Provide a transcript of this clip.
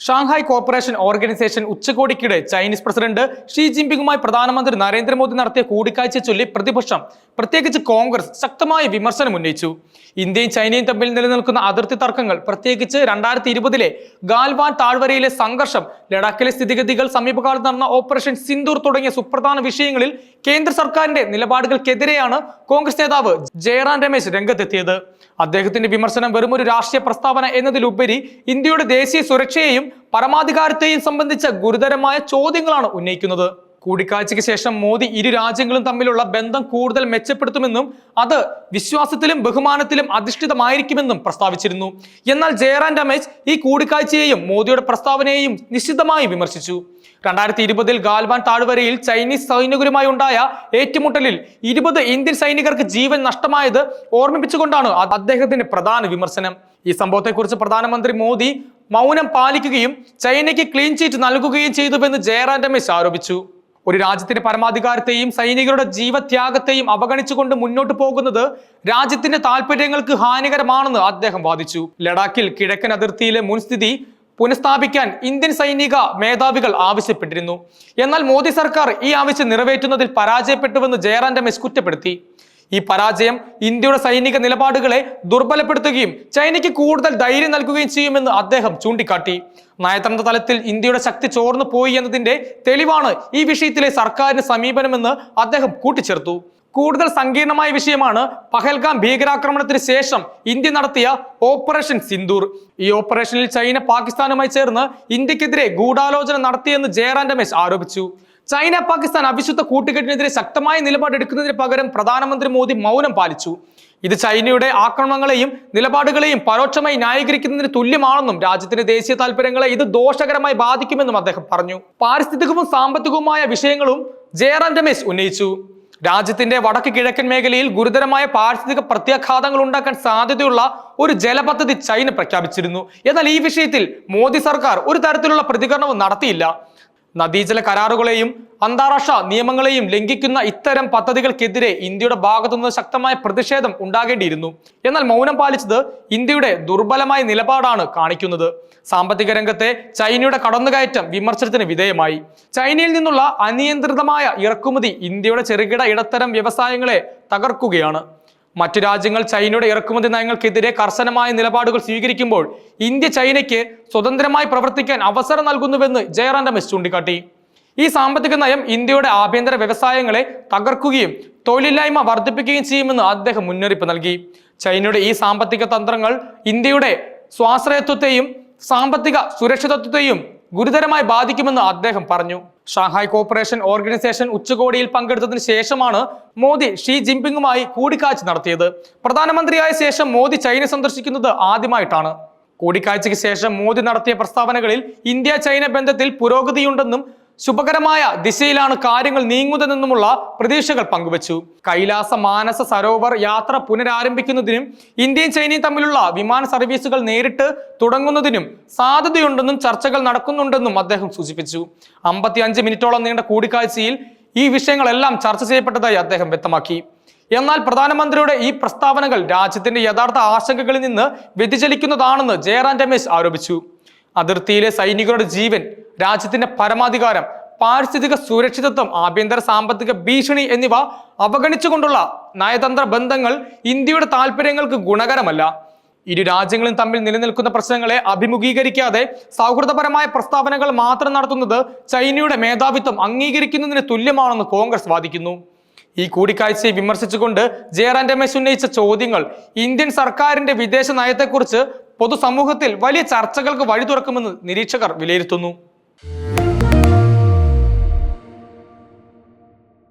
Shanghai corporation organisation ഉച്ചകോടിക്കിടെ Chinese president Xi ജിൻപിങ്ങുമായി പ്രധാനമന്ത്രി നരേന്ദ്രമോദി നടത്തിയ കൂടിക്കാഴ്ച ചൊല്ലി പ്രതിപക്ഷം പ്രത്യേകിച്ച് കോൺഗ്രസ് ശക്തമായ വിമർശനം ഉന്നയിച്ചു. ഇന്ത്യയും ചൈനയും തമ്മിൽ നിലനിൽക്കുന്ന അതിർത്തി തർക്കങ്ങൾ പ്രത്യേകിച്ച് രണ്ടായിരത്തി ഇരുപതിലെ ഗാൽവാൻ താഴ്വരയിലെ സംഘർഷം ലഡാക്കിലെ സ്ഥിതിഗതികൾ സമീപകാലത്ത് നടന്ന ഓപ്പറേഷൻ സിന്ദൂർ തുടങ്ങിയ സുപ്രധാന വിഷയങ്ങളിൽ കേന്ദ്ര സർക്കാരിന്റെ നിലപാടുകൾക്കെതിരെയാണ് കോൺഗ്രസ് നേതാവ് ജയറാം രമേശ് രംഗത്തെത്തിയത്. അദ്ദേഹത്തിന്റെ വിമർശനം വെറുമൊരു രാഷ്ട്രീയ പ്രസ്താവന എന്നതിലുപരി ഇന്ത്യയുടെ ദേശീയ സുരക്ഷയെയും പരമാധികാരത്തെയും സംബന്ധിച്ച ഗുരുതരമായ ചോദ്യങ്ങളാണ് ഉന്നയിക്കുന്നത്. കൂടിക്കാഴ്ചയ്ക്ക് ശേഷം മോദി ഇരു രാജ്യങ്ങളും തമ്മിലുള്ള ബന്ധം കൂടുതൽ മെച്ചപ്പെടുത്തുമെന്നും അത് വിശ്വാസത്തിലും ബഹുമാനത്തിലും അധിഷ്ഠിതമായിരിക്കുമെന്നും പ്രസ്താവിച്ചിരുന്നു. എന്നാൽ ജയറാം രമേശ് ഈ കൂടിക്കാഴ്ചയെയും മോദിയുടെ പ്രസ്താവനയെയും നിശ്ചിതമായി വിമർശിച്ചു. രണ്ടായിരത്തി ഇരുപതിൽ ഗാൽവാൻ താഴ്വരയിൽ ചൈനീസ് സൈനികരുമായി ഉണ്ടായ ഏറ്റുമുട്ടലിൽ ഇരുപത് ഇന്ത്യൻ സൈനികർക്ക് ജീവൻ നഷ്ടമായത് ഓർമ്മിപ്പിച്ചുകൊണ്ടാണ് അദ്ദേഹത്തിന്റെ പ്രധാന വിമർശനം. ഈ സംഭവത്തെക്കുറിച്ച് പ്രധാനമന്ത്രി മോദി മൗനം പാലിക്കുകയും ചൈനയ്ക്ക് ക്ലീൻ ചീറ്റ് നൽകുകയും ചെയ്തുവെന്ന് ജയറാം രമേശ് ആരോപിച്ചു. ഒരു രാജ്യത്തിന്റെ പരമാധികാരത്തെയും സൈനികരുടെ ജീവത്യാഗത്തെയും അവഗണിച്ചുകൊണ്ട് മുന്നോട്ട് പോകുന്നത് രാജ്യത്തിന്റെ താല്പര്യങ്ങൾക്ക് ഹാനികരമാണെന്ന് അദ്ദേഹം വാദിച്ചു. ലഡാക്കിൽ കിഴക്കൻ അതിർത്തിയിലെ മുൻസ്ഥിതി പുനഃസ്ഥാപിക്കാൻ ഇന്ത്യൻ സൈനിക മേധാവികൾ ആവശ്യപ്പെട്ടിരുന്നു. എന്നാൽ മോദി സർക്കാർ ഈ ആവശ്യം നിറവേറ്റുന്നതിൽ പരാജയപ്പെട്ടുവെന്ന് ജയറാം രമേശ് കുറ്റപ്പെടുത്തി. ഈ പരാജയം ഇന്ത്യയുടെ സൈനിക നിലപാടുകളെ ദുർബലപ്പെടുത്തുകയും ചൈനയ്ക്ക് കൂടുതൽ ധൈര്യം നൽകുകയും ചെയ്യുമെന്ന് അദ്ദേഹം ചൂണ്ടിക്കാട്ടി. നയതന്ത്ര തലത്തിൽ ഇന്ത്യയുടെ ശക്തി ചോർന്നു പോയി എന്നതിന്റെ തെളിവാണ് ഈ വിഷയത്തിലെ സർക്കാരിന്റെ സമീപനമെന്ന് അദ്ദേഹം കൂട്ടിച്ചേർത്തു. കൂടുതൽ സങ്കീർണമായ വിഷയമാണ് പഹൽഗാം ഭീകരാക്രമണത്തിന് ശേഷം ഇന്ത്യ നടത്തിയ ഓപ്പറേഷൻ സിന്ദൂർ. ഈ ഓപ്പറേഷനിൽ ചൈന പാകിസ്ഥാനുമായി ചേർന്ന് ഇന്ത്യക്കെതിരെ ഗൂഢാലോചന നടത്തിയെന്ന് ജയറാം രമേശ് ആരോപിച്ചു. ചൈന പാകിസ്ഥാൻ അവിശുദ്ധ കൂട്ടുകെട്ടിനെതിരെ ശക്തമായ നിലപാടെടുക്കുന്നതിന് പകരം പ്രധാനമന്ത്രി മോദി മൗനം പാലിച്ചു. ഇത് ചൈനയുടെ ആക്രമണങ്ങളെയും നിലപാടുകളെയും പരോക്ഷമായി ന്യായീകരിക്കുന്നതിന് തുല്യമാണെന്നും രാജ്യത്തിന്റെ ദേശീയ താല്പര്യങ്ങളെ ഇത് ദോഷകരമായി ബാധിക്കുമെന്നും അദ്ദേഹം പറഞ്ഞു. പാരിസ്ഥിതികവും സാമ്പത്തികവുമായ വിഷയങ്ങളും ജയറാം രമേശ് ഉന്നയിച്ചു. രാജ്യത്തിന്റെ വടക്ക് കിഴക്കൻ മേഖലയിൽ ഗുരുതരമായ പാരിസ്ഥിതിക പ്രത്യാഘാതങ്ങൾ ഉണ്ടാക്കാൻ സാധ്യതയുള്ള ഒരു ജലപദ്ധതി ചൈന പ്രഖ്യാപിച്ചിരുന്നു. എന്നാൽ ഈ വിഷയത്തിൽ മോദി സർക്കാർ ഒരു തരത്തിലുള്ള പ്രതികരണവും നടത്തിയില്ല. നദീജല കരാറുകളെയും അന്താരാഷ്ട്ര നിയമങ്ങളെയും ലംഘിക്കുന്ന ഇത്തരം പദ്ധതികൾക്കെതിരെ ഇന്ത്യയുടെ ഭാഗത്തുനിന്ന് ശക്തമായ പ്രതിഷേധം ഉണ്ടാകേണ്ടിയിരുന്നു. എന്നാൽ മൗനം പാലിച്ചത് ഇന്ത്യയുടെ ദുർബലമായ നിലപാടാണ് കാണിക്കുന്നത്. സാമ്പത്തിക രംഗത്തെ ചൈനയുടെ കടന്നുകയറ്റം വിമർശനത്തിന് വിധേയമായി. ചൈനയിൽ നിന്നുള്ള അനിയന്ത്രിതമായ ഇറക്കുമതി ഇന്ത്യയുടെ ചെറുകിട ഇടത്തരം വ്യവസായങ്ങളെ തകർക്കുകയാണ്. മറ്റു രാജ്യങ്ങൾ ചൈനയുടെ ഇറക്കുമതി നയങ്ങൾക്കെതിരെ കർശനമായ നിലപാടുകൾ സ്വീകരിക്കുമ്പോൾ ഇന്ത്യ ചൈനയ്ക്ക് സ്വതന്ത്രമായി പ്രവർത്തിക്കാൻ അവസരം നൽകുന്നുവെന്ന് ജയറാം രമേശ് ചൂണ്ടിക്കാട്ടി. ഈ സാമ്പത്തിക നയം ഇന്ത്യയുടെ ആഭ്യന്തര വ്യവസായങ്ങളെ തകർക്കുകയും തൊഴിലില്ലായ്മ വർദ്ധിപ്പിക്കുകയും ചെയ്യുമെന്ന് അദ്ദേഹം മുന്നറിയിപ്പ് നൽകി. ചൈനയുടെ ഈ സാമ്പത്തിക തന്ത്രങ്ങൾ ഇന്ത്യയുടെ സ്വാശ്രയത്വത്തെയും സാമ്പത്തിക സുരക്ഷിതത്വത്തെയും ഗുരുതരമായി ബാധിക്കുമെന്ന് അദ്ദേഹം പറഞ്ഞു. ഷാങ്ഹായ് കോർപ്പറേഷൻ ഓർഗനൈസേഷൻ ഉച്ചകോടിയിൽ പങ്കെടുത്തതിന് ശേഷമാണ് മോദി ഷീ ജിൻപിങ്ങുമായി കൂടിക്കാഴ്ച നടത്തിയത്. പ്രധാനമന്ത്രിയായ ശേഷം മോദി ചൈന സന്ദർശിക്കുന്നത് ആദ്യമായിട്ടാണ്. കൂടിക്കാഴ്ചയ്ക്ക് ശേഷം മോദി നടത്തിയ പ്രസ്താവനകളിൽ ഇന്ത്യ ചൈന ബന്ധത്തിൽ പുരോഗതിയുണ്ടെന്നും ശുഭകരമായ ദിശയിലാണ് കാര്യങ്ങൾ നീങ്ങുന്നതെന്നുമുള്ള പ്രതീക്ഷകൾ പങ്കുവച്ചു. കൈലാസ മാനസ സരോവർ യാത്ര പുനരാരംഭിക്കുന്നതിനും ഇന്ത്യയും ചൈനയും തമ്മിലുള്ള വിമാന സർവീസുകൾ നേരിട്ട് തുടങ്ങുന്നതിനും സാധ്യതയുണ്ടെന്നും ചർച്ചകൾ നടക്കുന്നുണ്ടെന്നും അദ്ദേഹം സൂചിപ്പിച്ചു. അമ്പത്തിയഞ്ച് മിനിറ്റോളം നീണ്ട കൂടിക്കാഴ്ചയിൽ ഈ വിഷയങ്ങളെല്ലാം ചർച്ച ചെയ്യപ്പെട്ടതായി അദ്ദേഹം വ്യക്തമാക്കി. എന്നാൽ പ്രധാനമന്ത്രിയുടെ ഈ പ്രസ്താവനകൾ രാജ്യത്തിന്റെ യഥാർത്ഥ ആശങ്കകളിൽ നിന്ന് വ്യതിചലിക്കുന്നതാണെന്ന് ജയറാം രമേശ് ആരോപിച്ചു. അതിർത്തിയിലെ സൈനികരുടെ ജീവൻ രാജ്യത്തിന്റെ പരമാധികാരം പാരിസ്ഥിതിക സുരക്ഷിതത്വം ആഭ്യന്തര സാമ്പത്തിക ഭീഷണി എന്നിവ അവഗണിച്ചുകൊണ്ടുള്ള നയതന്ത്ര ബന്ധങ്ങൾ ഇന്ത്യയുടെ താല്പര്യങ്ങൾക്ക് ഗുണകരമല്ല. ഇരു രാജ്യങ്ങളും തമ്മിൽ നിലനിൽക്കുന്ന പ്രശ്നങ്ങളെ അഭിമുഖീകരിക്കാതെ സൗഹൃദപരമായ പ്രസ്താവനകൾ മാത്രം നടത്തുന്നത് ചൈനയുടെ മേധാവിത്വം അംഗീകരിക്കുന്നതിന് തുല്യമാണെന്ന് കോൺഗ്രസ് വാദിക്കുന്നു. ഈ കൂടിക്കാഴ്ചയെ വിമർശിച്ചുകൊണ്ട് ജയറാം രമേശ് ഉന്നയിച്ച ചോദ്യങ്ങൾ ഇന്ത്യൻ സർക്കാരിന്റെ വിദേശ നയത്തെക്കുറിച്ച് പൊതുസമൂഹത്തിൽ വലിയ ചർച്ചകൾക്ക് വഴി തുറക്കുമെന്ന് നിരീക്ഷകർ വിലയിരുത്തുന്നു.